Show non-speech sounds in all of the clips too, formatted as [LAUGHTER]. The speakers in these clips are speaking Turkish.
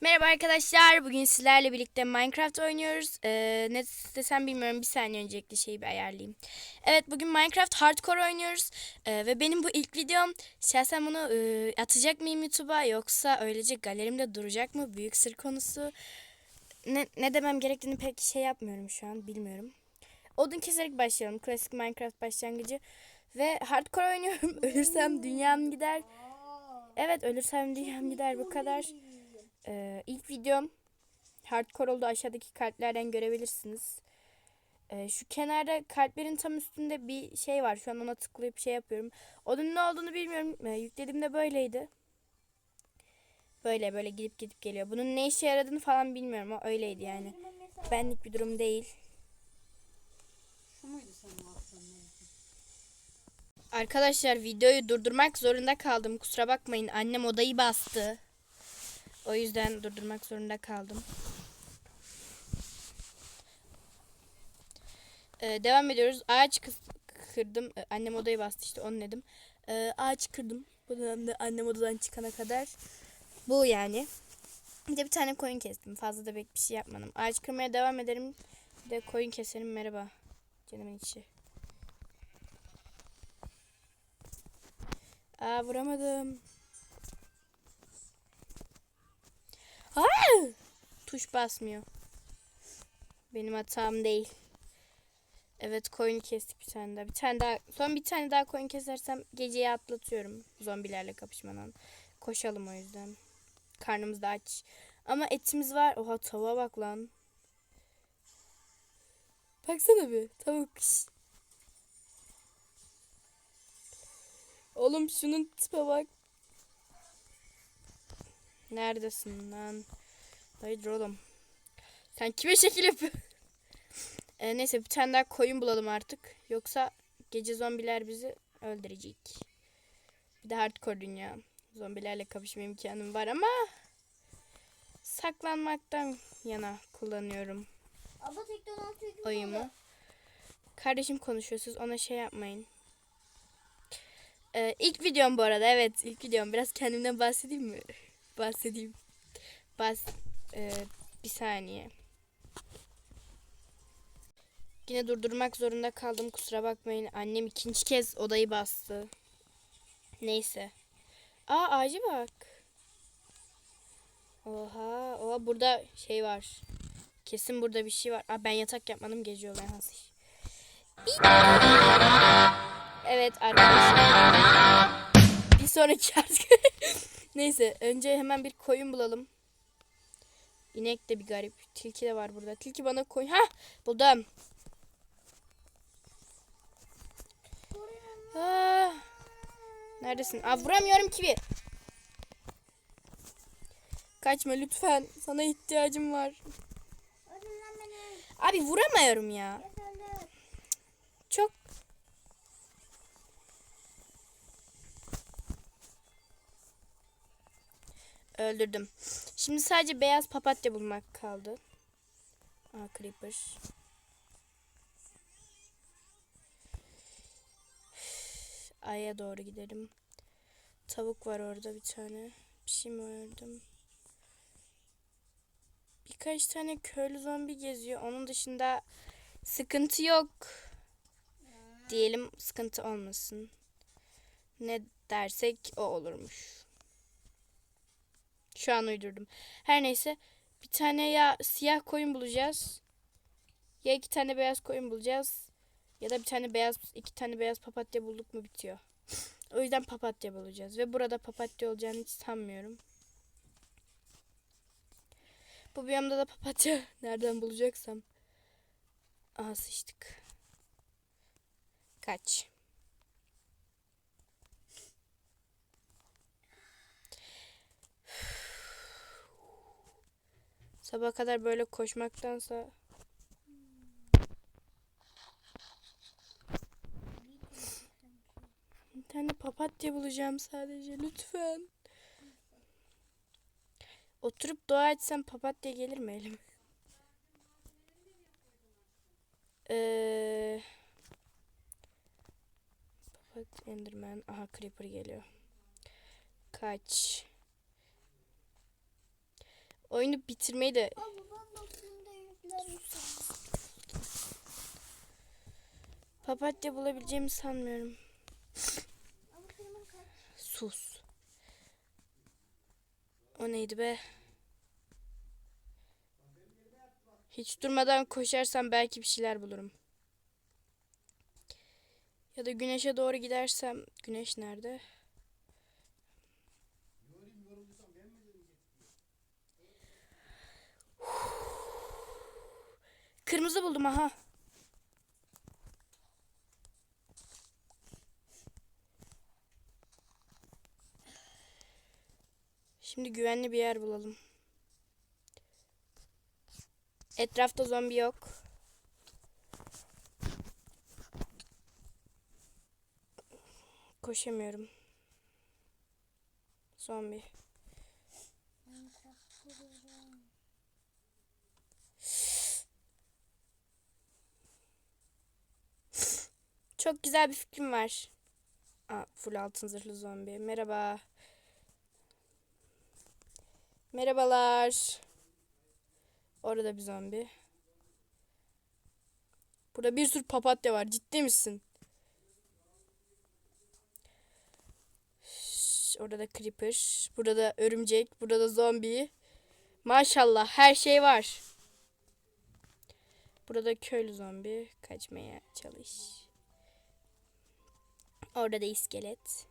Merhaba arkadaşlar. Bugün sizlerle birlikte Minecraft oynuyoruz. Ee, ne desem bilmiyorum. Bir saniye öncelikle şeyi bir ayarlayayım. Evet bugün Minecraft Hardcore oynuyoruz. Ee, ve benim bu ilk videom. Şahsen bunu e, atacak mıyım YouTube'a yoksa öylece galerimde duracak mı? Büyük sır konusu. Ne, ne demem gerektiğini pek şey yapmıyorum şu an. Bilmiyorum. Odun keserek başlayalım. Klasik Minecraft başlangıcı. Ve hardcore oynuyorum. [LAUGHS] Ölürsem dünyam gider. Evet ölürsem dünyam gider bu kadar. Ee, ilk videom hardcore oldu. Aşağıdaki kalplerden görebilirsiniz. Ee, şu kenarda kalplerin tam üstünde bir şey var. Şu an ona tıklayıp şey yapıyorum. Onun ne olduğunu bilmiyorum. Ee, yüklediğimde böyleydi. Böyle böyle gidip gidip geliyor. Bunun ne işe yaradığını falan bilmiyorum. O öyleydi yani. Benlik bir durum değil. Arkadaşlar videoyu durdurmak zorunda kaldım. Kusura bakmayın. Annem odayı bastı. O yüzden durdurmak zorunda kaldım. Ee, devam ediyoruz. Ağaç kırdım. Ee, annem odayı bastı işte onu dedim. Ee, ağaç kırdım. Bu dönemde annem odadan çıkana kadar. Bu yani. Bir de bir tane koyun kestim. Fazla da pek bir şey yapmadım. Ağaç kırmaya devam ederim. Bir de koyun keserim. Merhaba. Canımın içi. Aa vuramadım. Aa! Tuş basmıyor. Benim hatam değil. Evet koyunu kestik bir tane daha. Bir tane daha. Son bir tane daha koyun kesersem geceyi atlatıyorum. Zombilerle kapışmadan. Koşalım o yüzden. Karnımız da aç. Ama etimiz var. Oha tavuğa bak lan. Baksana bir. Tavuk. Oğlum şunun tipe bak. Neredesin lan? Hayır oğlum. Sen kime şekil yapıyorsun? Ee, [LAUGHS] neyse bir tane daha koyun bulalım artık. Yoksa gece zombiler bizi öldürecek. Bir de hardcore dünya. Zombilerle kapışma imkanım var ama saklanmaktan yana kullanıyorum Abla tekrar oyumu. Kardeşim konuşuyor siz ona şey yapmayın. Ee, ilk videom bu arada evet ilk videom biraz kendimden bahsedeyim mi? bahsedeyim. Bas ee, bir saniye. Yine durdurmak zorunda kaldım kusura bakmayın. Annem ikinci kez odayı bastı. Neyse. Aa ağacı bak. Oha, oha burada şey var. Kesin burada bir şey var. Aa, ben yatak yapmadım gece olmaya hazır. Evet arkadaşlar. Bir sonraki artık. [LAUGHS] Neyse önce hemen bir koyun bulalım. İnek de bir garip. Tilki de var burada. Tilki bana koyun. Ha buldum. Aa, neredesin? Aa, vuramıyorum ki bir. Kaçma lütfen. Sana ihtiyacım var. Abi vuramıyorum ya. Çok öldürdüm. Şimdi sadece beyaz papatya bulmak kaldı. Aa creeper. Aya doğru gidelim. Tavuk var orada bir tane. Bir şey mi öldüm? Birkaç tane köylü zombi geziyor. Onun dışında sıkıntı yok diyelim sıkıntı olmasın. Ne dersek o olurmuş. Şu an uydurdum. Her neyse bir tane ya siyah koyun bulacağız. Ya iki tane beyaz koyun bulacağız. Ya da bir tane beyaz iki tane beyaz papatya bulduk mu bitiyor. [LAUGHS] o yüzden papatya bulacağız ve burada papatya olacağını hiç sanmıyorum. Bu biyomda da papatya [LAUGHS] nereden bulacaksam. Aha sıçtık. Kaç. Sabah kadar böyle koşmaktansa bir tane papatya bulacağım sadece lütfen. Oturup dua etsem papatya gelir mi elime? Eee Kapat Enderman. Aha Creeper geliyor. Kaç. Oyunu bitirmeyi de papatya bulabileceğimi sanmıyorum. Sus. O neydi be? Hiç durmadan koşarsam belki bir şeyler bulurum. Ya da güneşe doğru gidersem güneş nerede? Kırmızı buldum aha. Şimdi güvenli bir yer bulalım. Etrafta zombi yok. Koşamıyorum. Zombi. Minecraft kuruyorum. Çok güzel bir fikrim var. Aa, full altın zırhlı zombi. Merhaba. Merhabalar. Orada bir zombi. Burada bir sürü papatya var. Ciddi misin? Orada da creeper. Burada da örümcek. Burada da zombi. Maşallah her şey var. Burada köylü zombi. Kaçmaya çalış. Orada da iskelet.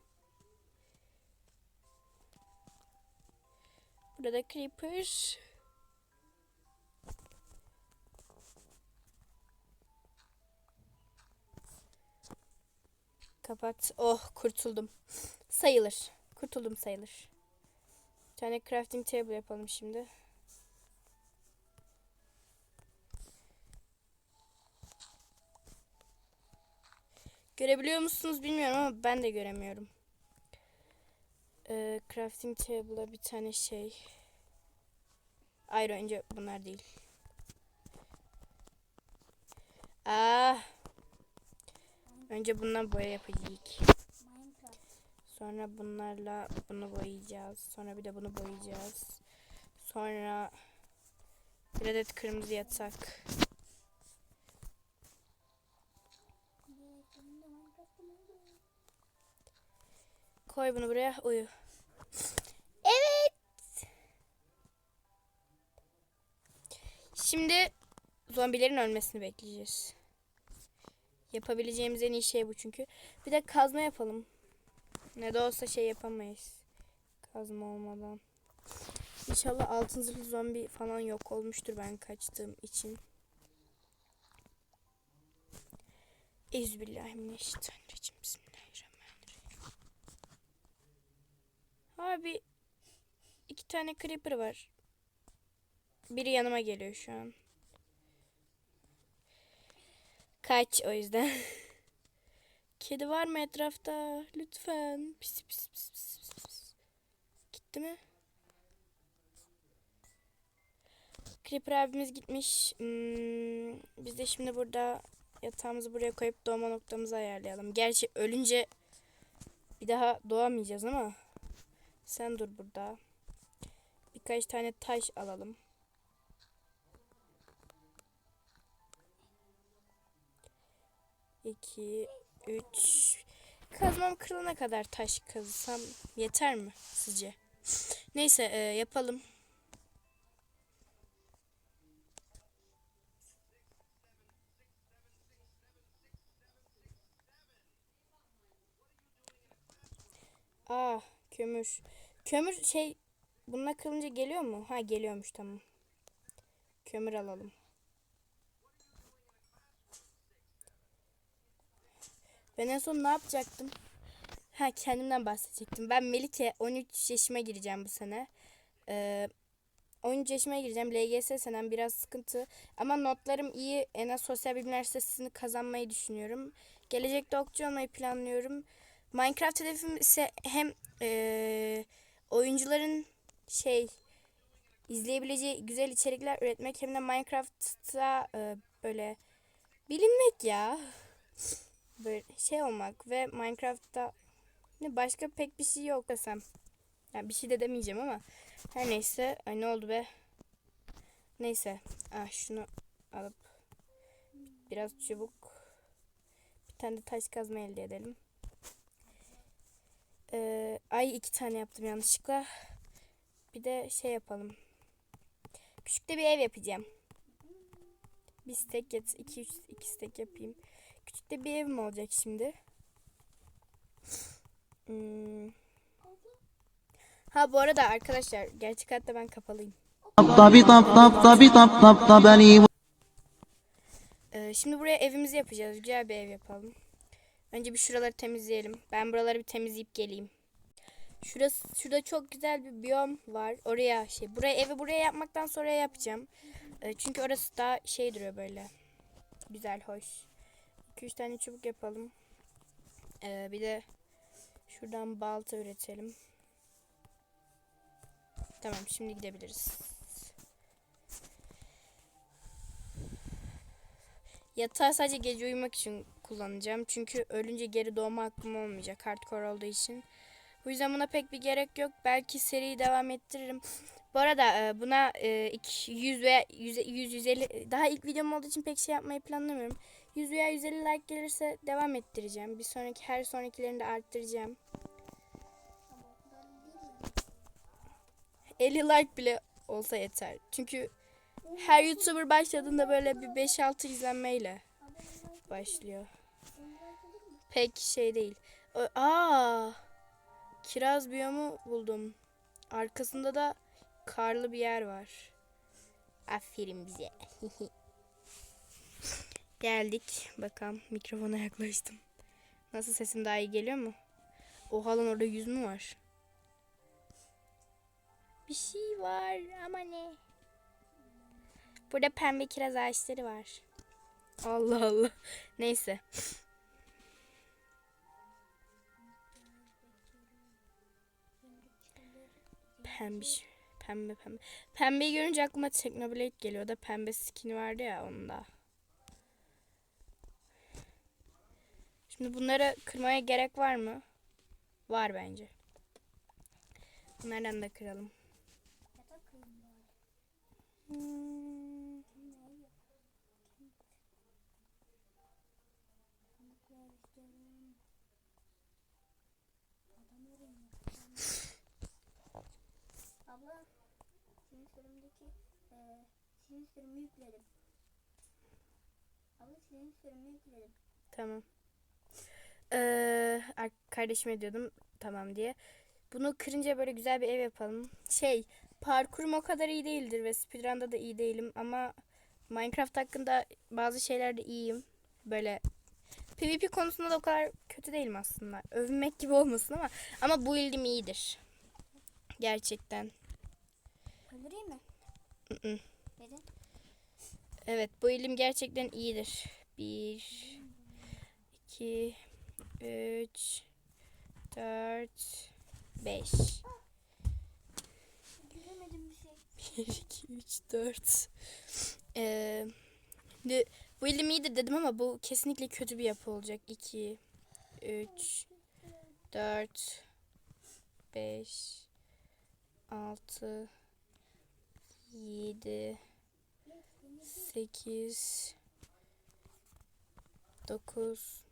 Burada da creeper. Kapat. Oh kurtuldum. Sayılır. Kurtuldum sayılır. Bir tane crafting table yapalım şimdi. Görebiliyor musunuz bilmiyorum ama ben de göremiyorum. Ee, crafting table'a bir tane şey. Hayır önce bunlar değil. Aa. Önce bundan boya yapacağız. Sonra bunlarla bunu boyayacağız. Sonra bir de bunu boyayacağız. Sonra bir adet kırmızı yatak. Koy bunu buraya uyu. Evet. Şimdi zombilerin ölmesini bekleyeceğiz. Yapabileceğimiz en iyi şey bu çünkü. Bir de kazma yapalım. Ne de olsa şey yapamayız. Kazma olmadan. İnşallah altın zırhlı zombi falan yok olmuştur ben kaçtığım için. Euzubillahimineşşeytanirracim. Abi iki tane creeper var. Biri yanıma geliyor şu an. Kaç o yüzden. [LAUGHS] Kedi var mı etrafta? Lütfen. Pis pis pis pis pis. Gitti mi? Creeper abimiz gitmiş. Hmm, biz de şimdi burada yatağımızı buraya koyup doğma noktamızı ayarlayalım. Gerçi ölünce bir daha doğamayacağız ama sen dur burada. Birkaç tane taş alalım. İki, üç. Kazmam kırılana kadar taş kazsam yeter mi sizce? Neyse e, yapalım. Aa kömür. Kömür şey bununla kırılınca geliyor mu? Ha geliyormuş tamam. Kömür alalım. Ben en son ne yapacaktım? Ha kendimden bahsedecektim. Ben Melike 13 yaşıma gireceğim bu sene. Ee, 13 yaşıma gireceğim. LGS senem biraz sıkıntı. Ama notlarım iyi. En az sosyal bilimler sitesini kazanmayı düşünüyorum. Gelecekte okçu olmayı planlıyorum. Minecraft hedefim ise hem eee, oyuncuların şey izleyebileceği güzel içerikler üretmek hem de Minecraft'ta eee, böyle bilinmek ya. Böyle şey olmak ve Minecraft'ta ne başka pek bir şey yok desem. Yani bir şey de demeyeceğim ama her neyse. Ay ne oldu be? Neyse. Ah şunu alıp biraz çubuk bir tane de taş kazma elde edelim. Ee, ay iki tane yaptım yanlışlıkla. Bir de şey yapalım. Küçük de bir ev yapacağım. Bir stek yet, iki, üç, iki stek yapayım. Küçük de bir evim olacak şimdi. Hmm. Ha bu arada arkadaşlar gerçek hayatta ben kapalıyım. Ee, şimdi buraya evimizi yapacağız. Güzel bir ev yapalım. Önce bir şuraları temizleyelim. Ben buraları bir temizleyip geleyim. Şurası, şurada çok güzel bir biyom var. Oraya şey, buraya evi buraya yapmaktan sonra yapacağım. Ee, çünkü orası daha şey duruyor böyle. Güzel, hoş. 2-3 tane çubuk yapalım. Ee, bir de şuradan balta üretelim. Tamam, şimdi gidebiliriz. Yatağı sadece gece uyumak için kullanacağım. Çünkü ölünce geri doğma hakkım olmayacak hardcore olduğu için. Bu yüzden buna pek bir gerek yok. Belki seriyi devam ettiririm. [LAUGHS] Bu arada e, buna e, iki- 100 veya 100, 100 150 daha ilk videom olduğu için pek şey yapmayı planlamıyorum. 100 veya 150 like gelirse devam ettireceğim. Bir sonraki her sonrakilerini de arttıracağım. Ama o kadar değil mi? 50 like bile olsa yeter. Çünkü her YouTuber başladığında böyle bir 5-6 izlenmeyle başlıyor. Pek şey değil. Aa! Kiraz biyomu buldum. Arkasında da karlı bir yer var. Aferin bize. [LAUGHS] Geldik. Bakalım mikrofona yaklaştım. Nasıl sesim daha iyi geliyor mu? Oha lan orada yüz mü var? Bir şey var ama ne? Burada pembe kiraz ağaçları var. Allah Allah. Neyse. Pembiş. Pembe pembe. Pembeyi görünce aklıma Technoblade geliyor. Da pembe skin vardı ya onda. Şimdi bunları kırmaya gerek var mı? Var bence. Bunlardan da kıralım. Eee senin sürümü yükledim. Senin sürümü yükledim. Tamam. Ee, ar- kardeşime diyordum tamam diye. Bunu kırınca böyle güzel bir ev yapalım. Şey, parkurum o kadar iyi değildir ve speedrun'da da iyi değilim ama Minecraft hakkında bazı şeylerde iyiyim. Böyle PvP konusunda da o kadar kötü değilim aslında. Övünmek gibi olmasın ama ama bu ildim iyidir. Gerçekten. Mi? Mm-mm. Neden? Evet bu ilim gerçekten iyidir. Bir, iki, üç, dört, beş. Göremedim bir şey. 1, 2, 3, 4. Ee, de- bu ilim iyidir dedim ama bu kesinlikle kötü bir yapı olacak. 2, 3, 4, 5, 6, 7, 8, 9.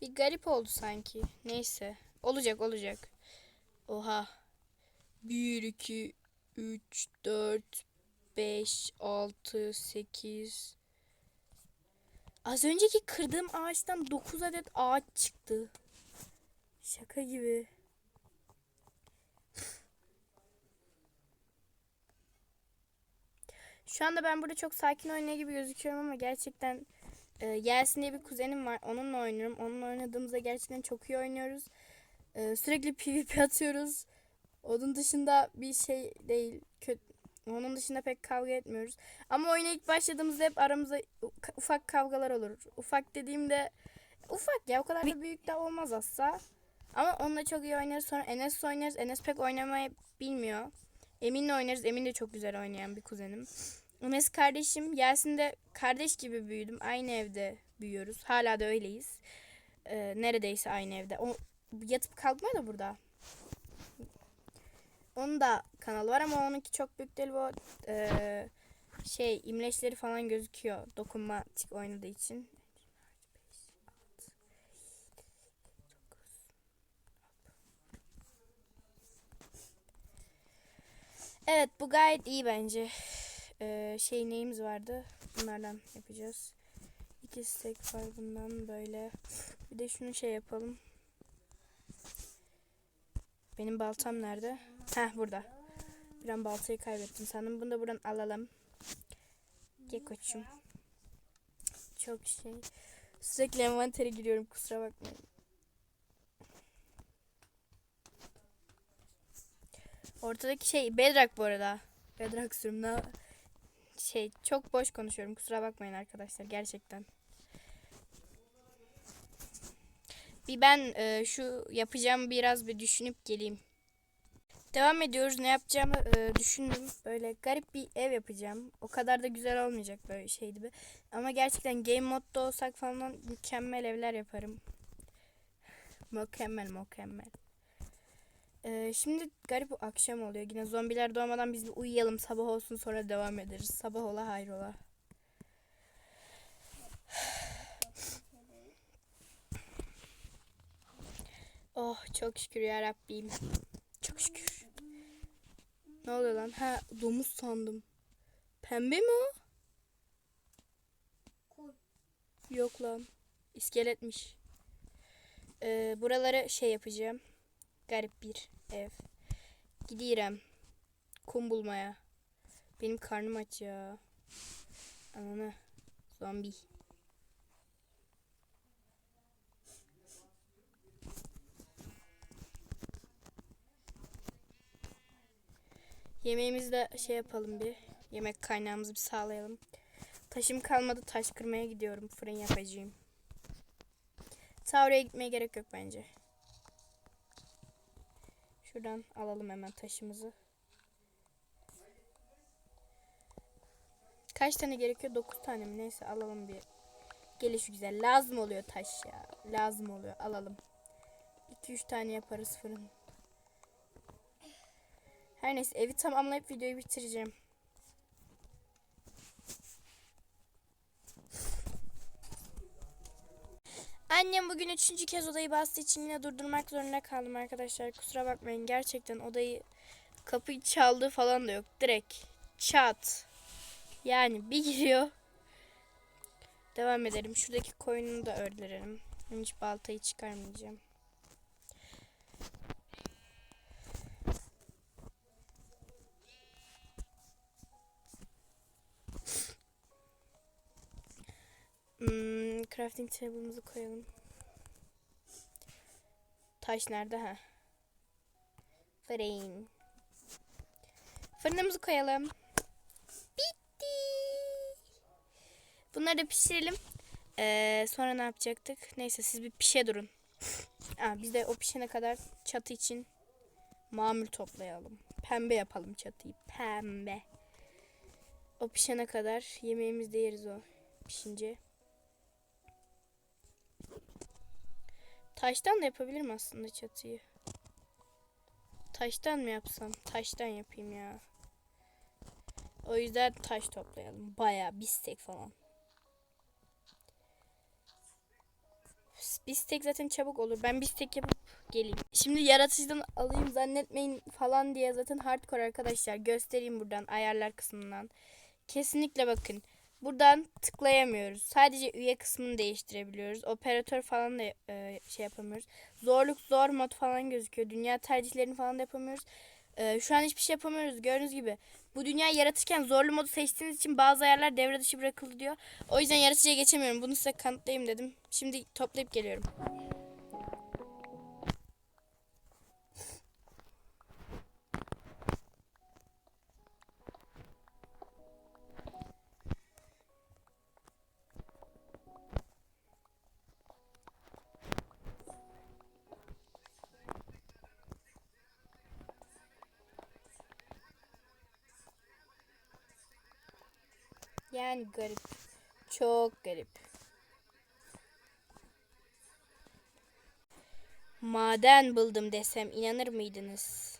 Bir garip oldu sanki. Neyse. Olacak olacak. Oha. 1, 2, 3, 4, 5, 6, 8. Az önceki kırdığım ağaçtan 9 adet ağaç çıktı. Şaka gibi. Şu anda ben burada çok sakin oynuyor gibi gözüküyorum ama gerçekten e, Yasin diye bir kuzenim var. Onunla oynuyorum. Onunla oynadığımızda gerçekten çok iyi oynuyoruz. E, sürekli PvP atıyoruz. Onun dışında bir şey değil. Kötü. Onun dışında pek kavga etmiyoruz. Ama oyuna ilk başladığımızda hep aramızda ufak kavgalar olur. Ufak dediğimde ufak ya o kadar da büyük de olmaz aslında. Ama onunla çok iyi oynarız. Sonra Enes'le oynarız. Enes pek oynamayı bilmiyor. Emin'le oynarız. Emin de çok güzel oynayan bir kuzenim. Enes kardeşim. Yasin de kardeş gibi büyüdüm. Aynı evde büyüyoruz. Hala da öyleyiz. Ee, neredeyse aynı evde. O yatıp kalkmıyor da burada. Onun da kanalı var ama onunki çok büyük değil bu eee, şey imleçleri falan gözüküyor dokunmatik oynadığı için. Evet bu gayet iyi bence. Eee, şey neyimiz vardı? Bunlardan yapacağız. İki stack var bundan böyle. Bir de şunu şey yapalım. Benim baltam nerede? Heh burada. Bir an baltayı kaybettim sandım. Bunu da buradan alalım. Gel koçum. Çok şey. Sürekli envantere giriyorum kusura bakmayın. Ortadaki şey Bedrock bu arada. Bedrock sürümüne şey çok boş konuşuyorum kusura bakmayın arkadaşlar gerçekten. Bir ben e, şu yapacağım biraz bir düşünüp geleyim. Devam ediyoruz. Ne yapacağımı e, düşündüm. Böyle garip bir ev yapacağım. O kadar da güzel olmayacak böyle şey gibi. Ama gerçekten game modda olsak falan mükemmel evler yaparım. Mükemmel mükemmel. E, şimdi garip akşam oluyor. Yine zombiler doğmadan biz bir uyuyalım. Sabah olsun sonra devam ederiz. Sabah ola hayrola. Oh çok şükür ya Rabbim. Çok şükür. Ne oluyor lan? Ha domuz sandım. Pembe mi o? Yok lan. İskeletmiş. Ee, buraları şey yapacağım. Garip bir ev. Gidiyorum. Kum bulmaya. Benim karnım aç ya. Ananı. Zombi. Yemeğimizi de şey yapalım bir. Yemek kaynağımızı bir sağlayalım. Taşım kalmadı. Taş kırmaya gidiyorum. Fırın yapacağım. Ta oraya gitmeye gerek yok bence. Şuradan alalım hemen taşımızı. Kaç tane gerekiyor? 9 tane mi? Neyse alalım bir. Geliş güzel. Lazım oluyor taş ya. Lazım oluyor. Alalım. 2-3 tane yaparız fırın. Her neyse evi tamamlayıp videoyu bitireceğim. Annem bugün üçüncü kez odayı bastığı için yine durdurmak zorunda kaldım arkadaşlar. Kusura bakmayın gerçekten odayı kapıyı çaldı falan da yok. Direkt çat. Yani bir giriyor. Devam edelim. Şuradaki koyunu da öldürelim. Hiç baltayı çıkarmayacağım. Hmm, crafting table'ımızı koyalım. Taş nerede ha? Fırın. Fırınımızı koyalım. Bitti. Bunları da pişirelim. Ee, sonra ne yapacaktık? Neyse siz bir pişe durun. [LAUGHS] Aa, biz de o pişene kadar çatı için mamul toplayalım. Pembe yapalım çatıyı. Pembe. O pişene kadar yemeğimizi de yeriz o pişince. Taştan da yapabilirim aslında çatıyı. Taştan mı yapsam? Taştan yapayım ya. O yüzden taş toplayalım. Bayağı bistek falan. Bistek zaten çabuk olur. Ben bistek yapıp geleyim. Şimdi yaratıcıdan alayım zannetmeyin falan diye zaten hardcore arkadaşlar. Göstereyim buradan ayarlar kısmından. Kesinlikle bakın. Buradan tıklayamıyoruz. Sadece üye kısmını değiştirebiliyoruz. Operatör falan da e, şey yapamıyoruz. Zorluk zor mod falan gözüküyor. Dünya tercihlerini falan da yapamıyoruz. E, şu an hiçbir şey yapamıyoruz. Gördüğünüz gibi. Bu dünyayı yaratırken zorlu modu seçtiğiniz için bazı ayarlar devre dışı bırakıldı diyor. O yüzden yaratıcıya geçemiyorum. Bunu size kanıtlayayım dedim. Şimdi toplayıp geliyorum. Yani garip. Çok garip. Maden buldum desem inanır mıydınız?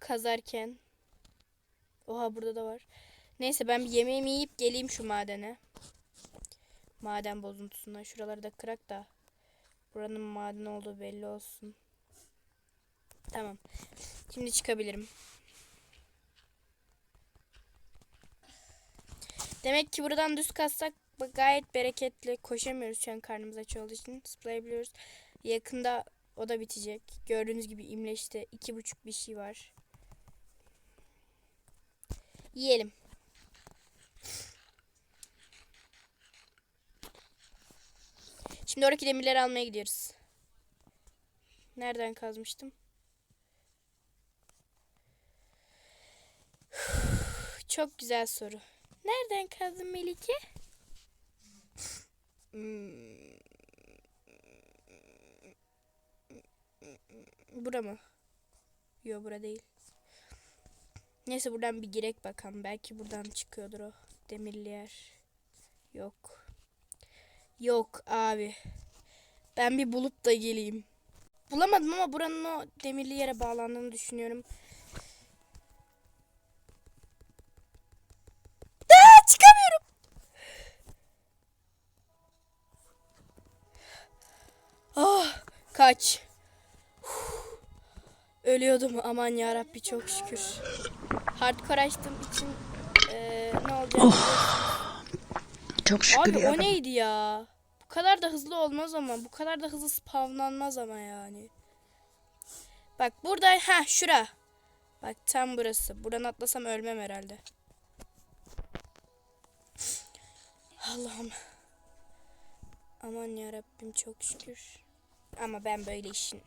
kazarken. Oha burada da var. Neyse ben bir yemeğimi yiyip geleyim şu madene. Maden bozuntusundan. Şuraları da kırak da. Buranın maden olduğu belli olsun. Tamam. Şimdi çıkabilirim. Demek ki buradan düz kazsak gayet bereketli. Koşamıyoruz şu an karnımız aç olduğu için. Zıplayabiliyoruz. Yakında o da bitecek. Gördüğünüz gibi imleçte iki buçuk bir şey var. Yiyelim. Şimdi oradaki demirleri almaya gidiyoruz. Nereden kazmıştım? [SIGHS] Çok güzel soru. Nereden kazdın Melike? Hmm. Bura mı? Yok bura değil. Neyse buradan bir girek bakalım. Belki buradan çıkıyordur o demirli yer. Yok. Yok abi. Ben bir bulup da geleyim. Bulamadım ama buranın o demirli yere bağlandığını düşünüyorum. Kaç. Uf. Ölüyordum aman ya Rabbi çok şükür. Hardcore açtığım için eee, ne olacak? Çok şükür Abi ya. o neydi ya? Bu kadar da hızlı olmaz ama. Bu kadar da hızlı spavlanmaz ama yani. Bak burada ha şura. Bak tam burası. Buradan atlasam ölmem herhalde. Allah'ım. Aman ya Rabbim çok şükür. Ama ben böyle işin.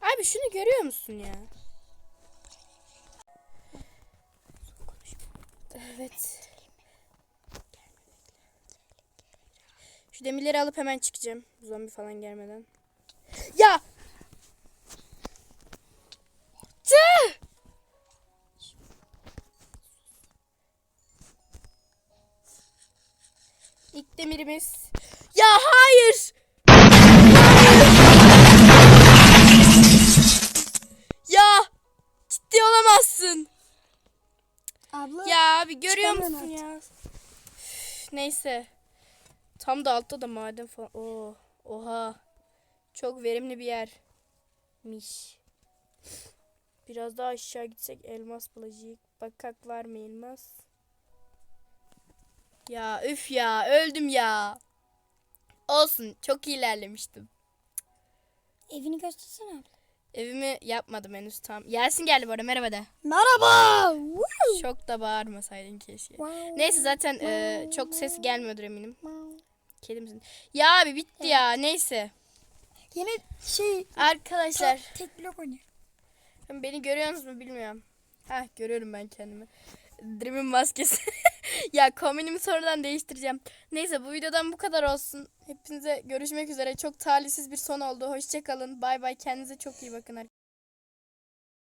Abi şunu görüyor musun ya? Evet. Şu demirleri alıp hemen çıkacağım. Zombi falan gelmeden. Ya! Demirimiz. Ya hayır! Ya! Ciddi olamazsın. Abla Ya abi görüyor musun ya? Üf, Neyse. Tam da altta da maden falan. Oo, oha. Çok verimli bir yermiş. Biraz daha aşağı gitsek elmas bulacak. Bakak var mı elmas? Ya üf ya öldüm ya. Olsun çok ilerlemiştim. evini göstersene abla. Evimi yapmadım henüz tam. Yasin geldi bu arada merhaba de. Merhaba. Woo. Çok da bağırmasaydın keşke. Wow. Neyse zaten e, çok ses gelmiyordur eminim. Wow. Kedi misin? Ya abi bitti ya neyse. Yine şey Arkadaşlar tek blok oynuyor. beni görüyorsunuz mu bilmiyorum. Heh görüyorum ben kendimi. Dream'in maskesi. [LAUGHS] [LAUGHS] ya kombinimi sonradan değiştireceğim. Neyse bu videodan bu kadar olsun. Hepinize görüşmek üzere. Çok talihsiz bir son oldu. Hoşçakalın. Bay bay. Kendinize çok iyi bakın arkadaşlar.